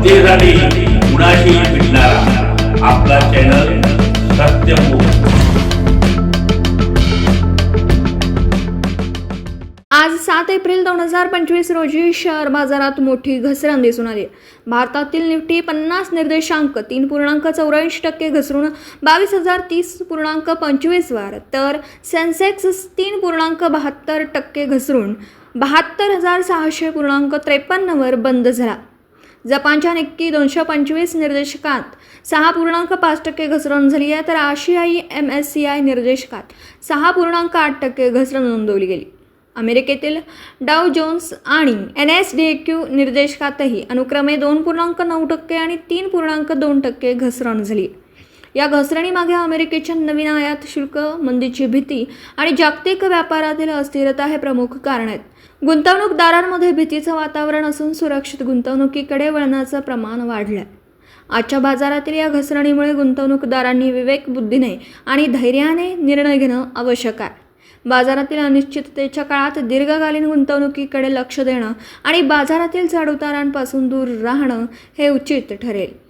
जनतेसाठी कुणाशी भेटणारा आपला चॅनल सत्यमुख आज सात एप्रिल दोन हजार पंचवीस रोजी शेअर बाजारात मोठी घसरण दिसून आली. भारतातील निफ्टी पन्नास निर्देशांक तीन पूर्णांक चौऱ्याऐंशी टक्के घसरून बावीस हजार तीस पूर्णांक पंचवीस वर तर सेन्सेक्स तीन पूर्णांक बहात्तर टक्के घसरून बहात्तर हजार सहाशे पूर्णांक त्रेपन्नवर बंद झाला. जपानच्या निक्की दोनशे पंचवीस निर्देशकात सहा पूर्णांक पाच टक्के घसरण झाली आहे तर आशियाई एम एस सी आय निर्देशकात सहा पूर्णांक आठ टक्के घसरण नोंदवली गेली. अमेरिकेतील डाव जोन्स आणि एन एस डी क्यू निर्देशकातही अनुक्रमे दोन पूर्णांक नऊ टक्के आणि तीन पूर्णांक दोन टक्के घसरण झाली. या घसरणीमागे अमेरिकेच्या नवीन आयात शुल्क मंदीची भीती आणि जागतिक व्यापारातील अस्थिरता हे प्रमुख कारण आहेत. गुंतवणूकदारांमध्ये भीतीचं वातावरण असून सुरक्षित गुंतवणुकीकडे वळण्याचं प्रमाण वाढलंय. आजच्या बाजारातील या घसरणीमुळे गुंतवणूकदारांनी विवेकबुद्धीने आणि धैर्याने निर्णय घेणं आवश्यक आहे. बाजारातील अनिश्चिततेच्या काळात दीर्घकालीन गुंतवणुकीकडे लक्ष देणं आणि बाजारातील चढउतारांपासून दूर राहणं हे उचित ठरेल.